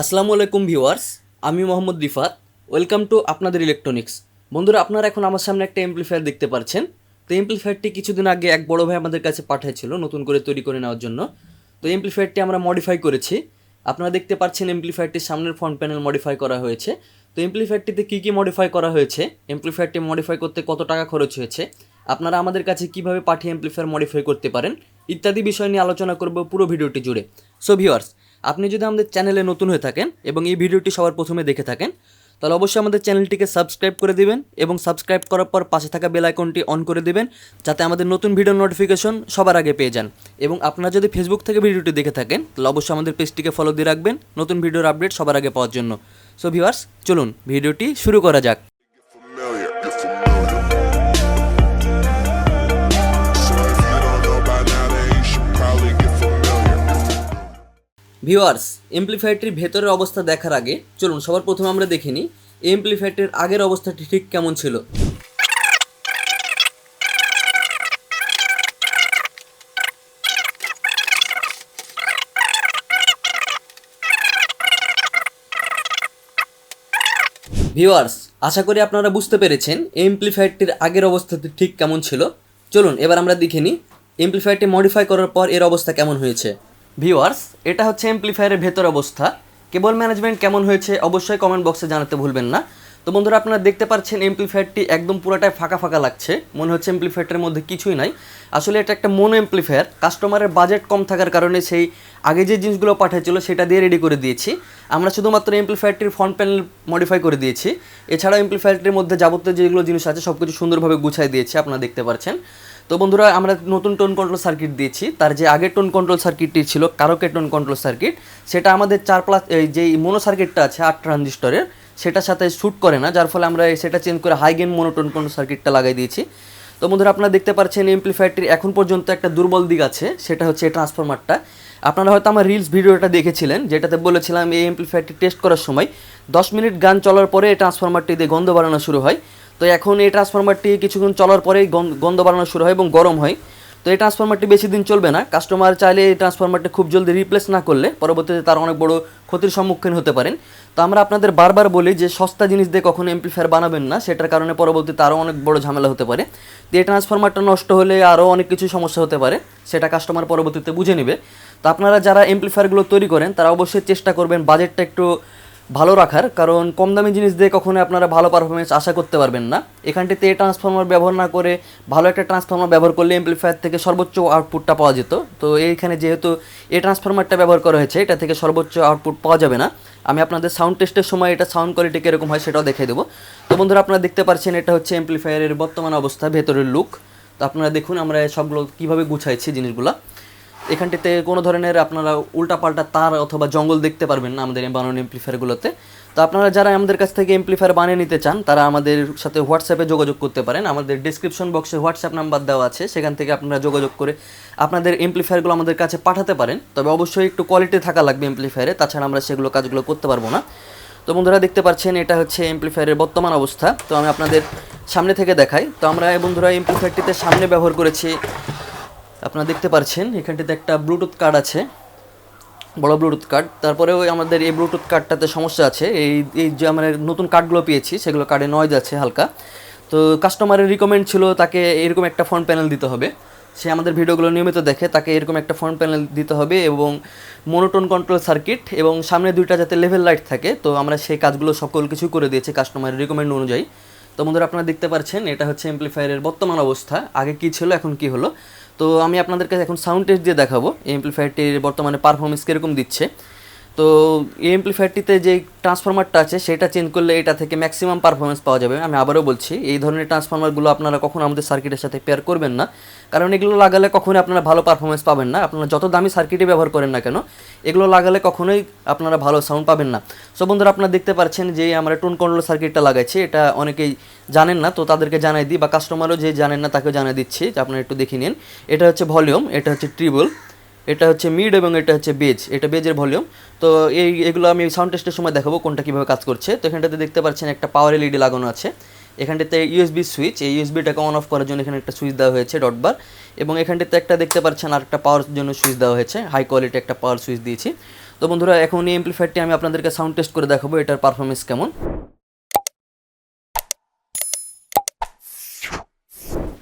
আসসালামু আলাইকুম ভিউয়ার্স, আমি মোহাম্মদ রিফাত, ওয়েলকাম টু আপনাদের ইলেকট্রনিক্স। বন্ধুরা, আপনারা এখন আমার সামনে একটা এমপ্লিফায়ার দেখতে পাচ্ছেন তো এমপ্লিফায়ারটি কিছুদিন আগে এক বড় ভাই আমাদের কাছে পাঠিয়েছিল নতুন করে তৈরি করে নেওয়ার জন্য। তো এমপ্লিফায়ারটি আমরা মডিফাই করেছি। আপনারা দেখতে পাচ্ছেন এমপ্লিফায়ারটির সামনের ফ্রন্ট প্যানেল মডিফাই করা হয়েছে। তো এমপ্লিফায়ারটিতে কী কী মডিফাই করা হয়েছে? এমপ্লিফায়ারটি মডিফাই করতে কত টাকা খরচ হয়েছে? আপনারা আমাদের কাছে কীভাবে পাঠিয়ে এমপ্লিফায়ার মডিফাই করতে পারেন? ইত্যাদি বিষয় নিয়ে আলোচনা করব পুরো ভিডিওটি জুড়ে। সো ভিউয়ার্স আপনি যদি আমাদের চ্যানেলে নতুন হয়ে থাকেন এবং এই ভিডিওটি সবার প্রথমে দেখে থাকেন, তাহলে অবশ্যই আমাদের চ্যানেলটিকে সাবস্ক্রাইব করে দিবেন এবং সাবস্ক্রাইব করার পর পাশে থাকা বেল আইকনটি অন করে দিবেন, যাতে আমাদের নতুন ভিডিও নোটিফিকেশন সবার আগে পেয়ে যান। এবং আপনারা যদি ফেসবুক থেকে ভিডিওটি দেখে থাকেন, তাহলে অবশ্যই আমাদের পেজটিকে ফলো দিয়ে রাখবেন, নতুন ভিডিওর আপডেট সবার আগে পাওয়ার জন্য। সো ভিউয়ার্স চলুন, ভিডিওটি শুরু করা যাক। ভিউয়ার্স এমপ্লিফায়ারটির ভেতরের অবস্থা দেখার আগে চলুন সবার প্রথমে আমরা দেখে নিই এমপ্লিফায়ারটির আগের অবস্থাটি ঠিক কেমন ছিল। ভিউয়ার্স, আশা করি আপনারা বুঝতে পেরেছেন এমপ্লিফায়ারটির আগের অবস্থাটি ঠিক কেমন ছিল। চলুন এবার আমরা দেখে নিই এমপ্লিফায়ারটি মডিফাই করার পর এর অবস্থা কেমন হয়েছে। ভিউয়ার্স, এটা হচ্ছে এমপ্লিফায়ারের ভেতর অবস্থা। কেবল ম্যানেজমেন্ট কেমন হয়েছে অবশ্যই কমেন্ট বক্সে জানাতে ভুলবেন না। তো বন্ধুরা, আপনারা দেখতে পাচ্ছেন এমপ্লিফায়ারটি একদম পুরোটাই ফাঁকা ফাঁকা লাগছে। মনে হচ্ছে এমপ্লিফায়ারটার মধ্যে কিছুই নাই। আসলে এটা একটা মোনো এমপ্লিফায়ার কাস্টমারের বাজেট কম থাকার কারণে সেই আগে যে জিনিসগুলো পাঠিয়েছিল সেটা দিয়ে রেডি করে দিয়েছি। আমরা শুধুমাত্র এমপ্লিফায়ারটির ফ্রন্ট প্যানেল মডিফাই করে দিয়েছি। এছাড়াও এমপ্লিফায়ারটির মধ্যে যাবতীয় যেগুলো জিনিস আছে সব কিছু সুন্দরভাবে গুছাই দিয়েছি, আপনারা দেখতে পাচ্ছেন। তো বন্ধুরা, আমরা নতুন টোন কন্ট্রোল সার্কিট দিয়েছি। তার যে আগের টোন কন্ট্রোল সার্কিটটি ছিল কারোকে টোন কন্ট্রোল সার্কিট সেটা আমাদের চার প্লাস এই যেই মোনো সার্কিটটা আছে আট ট্রানজিস্টরের সেটার সাথে শ্যুট করে না, যার ফলে আমরা সেটা চেঞ্জ করে হাই গেন মোনোটোন কন্ট্রোল সার্কিটটা লাগাই দিয়েছি। তো বন্ধুরা, আপনারা দেখতে পাচ্ছেন এমপ্লিফায়ারটির এখন পর্যন্ত একটা দুর্বল দিক আছে, সেটা হচ্ছে ট্রান্সফরমারটা আপনারা হয়তো আমার রিলস ভিডিওটা দেখেছিলেন, যেটাতে বলেছিলাম এই এমপ্লিফায়ারটি টেস্ট করার সময় দশ মিনিট গান চলার পরে এই ট্রান্সফরমারটি দিয়ে গন্ধ বাড়ানো শুরু হয়। তো এখন এই ট্রান্সফরমারটি কিছুক্ষণ চলার পরেই গন- গন্ধ বাড়ানো শুরু হয় এবং গরম হয়। তো এই ট্রান্সফরমারটি বেশি দিন চলবে না। কাস্টমার চাইলে এই ট্রান্সফরমারটি খুব জলদি রিপ্লেস না করলে পরবর্তীতে তার অনেক বড় ক্ষতির সম্মুখীন হতে পারেন। তো আমরা আপনাদের বারবার বলি যে সস্তা জিনিস দিয়ে কখনো এমপ্লিফায়ার বানাবেন না, সেটার কারণে পরবর্তীতে আরও অনেক বড় ঝামেলা হতে পারে। তো এই ট্রান্সফরমারটা নষ্ট হলে আরও অনেক কিছু সমস্যা হতে পারে, সেটা কাস্টমার পরবর্তীতে বুঝে নেবে। তো আপনারা যারা এমপ্লিফায়ারগুলো তৈরি করেন, তারা অবশ্যই চেষ্টা করবেন বাজেটটা একটু ভালো রাখার, কারণ কম দামি জিনিস দিয়ে কখনো আপনারা ভালো পারফরমেন্স আশা করতে পারবেন না। এখানটিতে ট্রান্সফর্মার ব্যবহার না করে ভালো একটা ট্রান্সফর্মার ব্যবহার করলে এমপ্লিফায়ার থেকে সর্বোচ্চ আউটপুটটা পাওয়া যেত। তো এইখানে যেহেতু এই ট্রান্সফর্মারটা ব্যবহার করা হয়েছে, এটা থেকে সর্বোচ্চ আউটপুট পাওয়া যাবে না। আমি আপনাদের সাউন্ড টেস্টের সময় এটা সাউন্ড কোয়ালিটি কীরকম হয় সেটাও দেখিয়ে দেবো। তো বন্ধুরা, আপনারা দেখতে পাচ্ছেন এটা হচ্ছে এমপ্লিফায়ারের বর্তমান অবস্থা, ভেতরের লুক তো আপনারা দেখুন, আমরা সবগুলো কীভাবে গুছাইছি জিনিসগুলো। এখানটিতে কোনো ধরনের আপনারা উল্টাপাল্টা তার অথবা জঙ্গল দেখতে পারবেন না আমাদের বানানো এমপ্লিফায়ারগুলোতে তো আপনারা যারা আমাদের কাছ থেকে এমপ্লিফায়ার বানিয়ে নিতে চান, তারা আমাদের সাথে হোয়াটসঅ্যাপে যোগাযোগ করতে পারেন। আমাদের ডিসক্রিপশন বক্সে হোয়াটসঅ্যাপ নাম্বার দেওয়া আছে, সেখান থেকে আপনারা যোগাযোগ করে আপনাদের এমপ্লিফায়ারগুলো আমাদের কাছে পাঠাতে পারেন। তবে অবশ্যই একটু কোয়ালিটি থাকা লাগবে এমপ্লিফায়ারে তাছাড়া আমরা সেগুলো কাজগুলো করতে পারব না। তো বন্ধুরা দেখতে পাচ্ছেন, এটা হচ্ছে এমপ্লিফায়ারের বর্তমান অবস্থা। তো আমি আপনাদের সামনে থেকে দেখাই। তো আমরা বন্ধুরা এমপ্লিফায়ারটিতে সামনে ব্যবহার করেছি আপনারা দেখতে পাচ্ছেন এখানটিতে একটা ব্লুটুথ কার্ড আছে, বড় ব্লুটুথ কার্ড তারপরেও আমাদের এই ব্লুটুথ কার্ডটাতে সমস্যা আছে, এই এই যে আমরা নতুন কার্ডগুলো পেয়েছি, সেগুলো কার্ডে নয়েজ আছে হালকা। তো কাস্টমারের রিকমেন্ড ছিল তাকে এরকম একটা ফ্রন্ট প্যানেল দিতে হবে। সে আমাদের ভিডিওগুলো নিয়মিত দেখে তাকে এরকম একটা ফ্রন্ট প্যানেল দিতে হবে এবং মোনোটোন কন্ট্রোল সার্কিট এবং সামনে দুইটা যাতে লেভেল লাইট থাকে, তো আমরা সেই কাজগুলো সকল কিছু করে দিয়েছি কাস্টমারের রিকমেন্ড অনুযায়ী। তো বন্ধুরা, আপনারা দেখতে পাচ্ছেন এটা হচ্ছে এমপ্লিফায়ারের বর্তমান অবস্থা। আগে কি ছিল, এখন কি হলো? তো আমি আপনাদের কাছে এখন সাউন্ড টেস্ট দিয়ে দেখাবো। এই অ্যাম্পলিফায়ারটির বর্তমানে পারফরমেন্স কীরকম দিচ্ছে। তো এই এমপ্লিফায়ারটিতে যে ট্রান্সফরমারটা আছে, সেটা চেঞ্জ করলে এটা থেকে ম্যাক্সিমাম পারফরমেন্স পাওয়া যাবে। আমি আবারও বলছি, এই ধরনের ট্রান্সফরমারগুলো আপনারা কখনো আমাদের সার্কিটের সাথে পেয়ার করবেন না। কারণ এগুলো লাগালে কখনোই আপনারা ভালো পারফরমেন্স পাবেন না। আপনারা যত দামি সার্কিটই ব্যবহার করেন না কেন, এগুলো লাগালে কখনোই আপনারা ভালো সাউন্ড পাবেন না। সো বন্ধুরা, আপনারা দেখতে পাচ্ছেন যে আমরা টোন কন্ট্রোল সার্কিটটা লাগাইছি। এটা অনেকেই জানেন না, তো তাদেরকে জানাই দিই, বা কাস্টমারও যে জানেন না, তাকেও জানাই দিচ্ছি। যে আপনারা একটু দেখে নিন। এটা হচ্ছে ভলিউম এটা হচ্ছে ট্রিবল এটা হচ্ছে মিড এবং এটা হচ্ছে বেজ এটা বেজের ভলিউম তো এই, এগুলো আমি সাউন্ড টেস্টের সময় দেখাবো কোনটা কীভাবে কাজ করছে। তো এখানটাতে দেখতে পাচ্ছেন একটা পাওয়ার এলইডি লাগানো আছে। এখানটাতে ইউএসবি সুইচ এই ইউএসবিটাকে অন অফ করার জন্য এখানে একটা সুইচ দেওয়া হয়েছে ডট বার এবং এখানটাতে একটা দেখতে পাচ্ছেন আর একটা পাওয়ার জন্য সুইচ দেওয়া হয়েছে। হাই কোয়ালিটি একটা পাওয়ার সুইচ দিয়েছি। তো তো বন্ধুরা, এখন এই এমপ্লিফায়ারটি আমি আপনাদেরকে সাউন্ড টেস্ট করে দেখাবো, এটার পারফরমেন্স কেমন।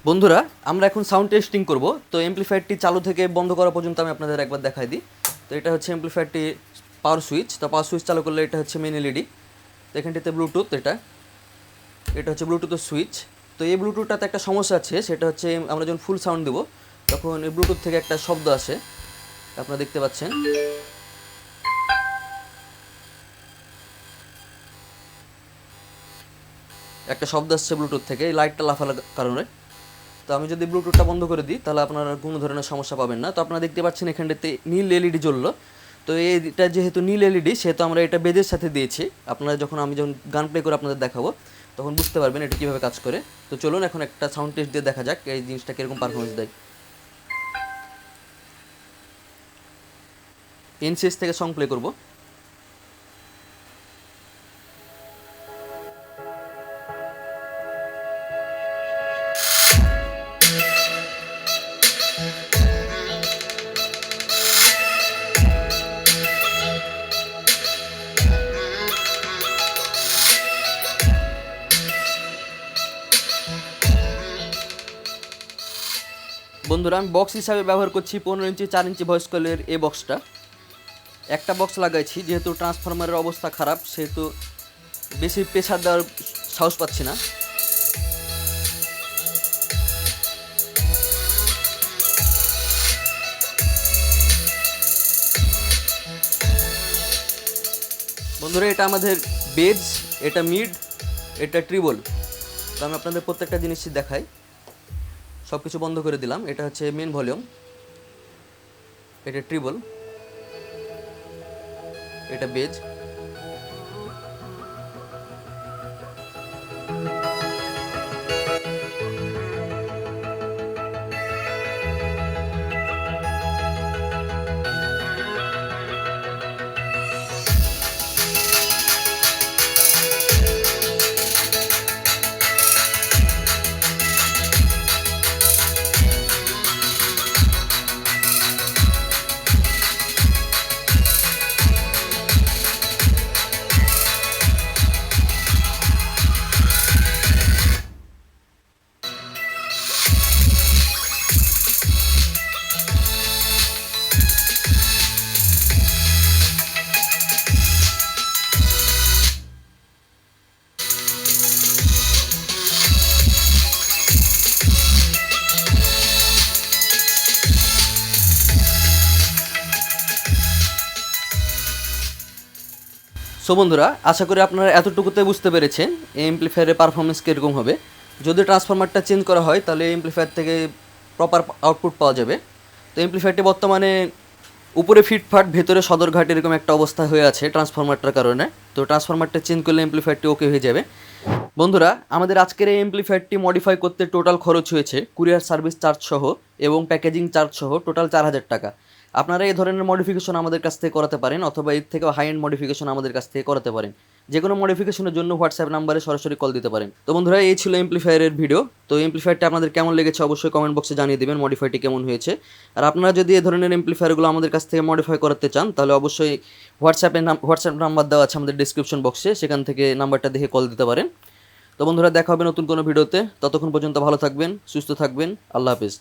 বন্ধুরা, আমরা এখন সাউন্ড টেস্টিং করব। তো এমপ্লিফায়ারটি চালু থেকে বন্ধ করা পর্যন্ত আমি আপনাদের একবার দেখাই দিই। তো এটা হচ্ছে এমপ্লিফায়ারটি পাওয়ার সুইচ তো পাওয়ার সুইচ চালু করলে এটা হচ্ছে মেন এলইডি তো এখানটিতে ব্লুটুথ এটা। এটা হচ্ছে ব্লুটুথের সুইচ তো এই ব্লুটুথটাতে একটা সমস্যা আছে, সেটা হচ্ছে আমরা যখন ফুল সাউন্ড দেবো, তখন এই ব্লুটুথ থেকে একটা শব্দ আসে। আপনারা দেখতে পাচ্ছেন। একটা শব্দ আসছে ব্লুটুথ থেকে, এই লাইটটা লাফানোর কারণে। তো আমি যদি ব্লুটুথটা বন্ধ করে দিই, তাহলে আপনারা কোনো ধরনের সমস্যা পাবেন না। তো আপনারা দেখতে পাচ্ছেন এখানটাতে নীল এলইডি জ্বললো। তো এইটা যেহেতু নীল এলইডি, সেহেতু আমরা এটা বেজের সাথে দিয়েছি। আপনারা যখন, আমি যখন গান প্লে করে আপনাদের দেখাবো, তখন বুঝতে পারবেন এটা কীভাবে কাজ করে। তো চলুন এখন একটা সাউন্ড টেস্ট দিয়ে দেখা যাক এই জিনিসটা কীরকম পারফরমেন্স দেয়। এনসিএস থেকে সং প্লে করব। বন্ধুরা, আমি বক্স হিসাবে ব্যবহার করছি পনেরো ইঞ্চি, চার ইঞ্চি ভয়েস কলের এই বক্সটা একটা বক্স লাগাইছি, যেহেতু ট্রান্সফরমারের অবস্থা খারাপ, সেহেতু বেশি প্রেশার দেওয়ার সাহস পাচ্ছি না। বন্ধুরা, এটা আমাদের বেজ এটা মিড এটা ট্রিবল তো আমি আপনাদের প্রত্যেকটা জিনিসই দেখাই। সব কিছু বন্ধ করে দিলাম। এটা হচ্ছে মেন ভলিউম এটা ট্রিবল এটা বেজ সো বন্ধুরা, আশা করি আপনারা এতটুকুতে বুঝতে পেরেছেন এই এমপ্লিফায়ারের পারফরমেন্স কীরকম হবে। যদি ট্রান্সফরমারটা চেঞ্জ করা হয়, তাহলে এমপ্লিফায়ার থেকে প্রপার আউটপুট পাওয়া যাবে। তো এমপ্লিফায়ারটি বর্তমানে উপরে ফিটফাট, ভেতরে সদরঘাট এরকম একটা অবস্থা হয়ে আছে ট্রান্সফরমারটার কারণে। তো ট্রান্সফরমারটা চেঞ্জ করলে এমপ্লিফায়ারটি ওকে হয়ে যাবে। বন্ধুরা, আমাদের আজকের এই এমপ্লিফায়ারটি মডিফাই করতে টোটাল খরচ হয়েছে কুরিয়ার সার্ভিস চার্জ সহ এবং প্যাকেজিং চার্জ সহ টোটাল চার হাজার টাকা। আপনারা এই ধরনের মডিফিকেশন আমাদের কাছ থেকে করাতে পারেন অথবা এর থেকে হাই এন্ড মডিফিকেশন আমাদের কাছ থেকে করাতে পারেন। যে কোনো মডিফিকেশনের জন্য হোয়াটসঅ্যাপ নাম্বারে সরাসরি কল দিতে পারেন। তো বন্ধুরা, এই ছিল এমপ্লিফায়ারের ভিডিও তো এমপ্লিফায়ারটা আপনাদের কেমন লেগেছে অবশ্যই কমেন্ট বক্সে জানিয়ে দেবেন মডিফাইটি কেমন হয়েছে। আর আপনারা যদি এই ধরনের এমপ্লিফায়ারগুলো আমাদের কাছ থেকে মডিফাই করাতে চান, তাহলে অবশ্যই হোয়াটসঅ্যাপে হোয়াটসঅ্যাপ নাম্বার দেওয়া আছে আমাদের ডিসক্রিপশন বক্সে সেখান থেকে নাম্বারটা দেখে কল দিতে পারেন। তো বন্ধুরা, দেখা হবে নতুন কোনো ভিডিওতে ততক্ষণ পর্যন্ত ভালো থাকবেন, সুস্থ থাকবেন। আল্লাহ হাফিজ।